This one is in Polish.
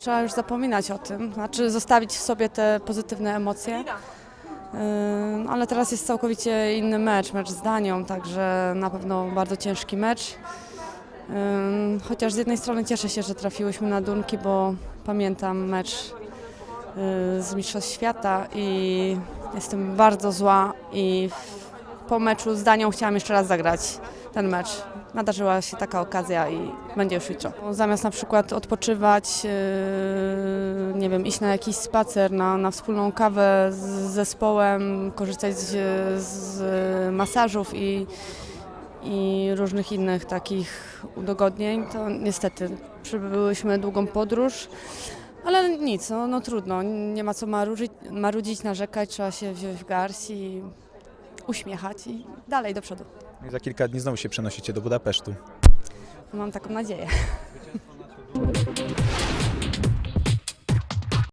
Trzeba już zapominać o tym, znaczy zostawić w sobie te pozytywne emocje. Ym, Ale teraz jest całkowicie inny mecz, mecz z Danią, także na pewno bardzo ciężki mecz. Ym, Chociaż z jednej strony cieszę się, że trafiłyśmy na Dunki, bo pamiętam mecz y, z Mistrzostw Świata i jestem bardzo zła i po meczu z Danią chciałam jeszcze raz zagrać ten mecz. Nadarzyła się taka okazja i będzie już jutro. Zamiast na przykład odpoczywać, yy, nie wiem, iść na jakiś spacer, na, na wspólną kawę z zespołem, korzystać z, z masażów i, i różnych innych takich udogodnień, to niestety przebyłyśmy długą podróż. Ale nic, no, no trudno, nie ma co marudzić, marudzić, narzekać, trzeba się wziąć w garść i uśmiechać i dalej do przodu. No I za kilka dni znowu się przenosicie do Budapesztu. Mam taką nadzieję.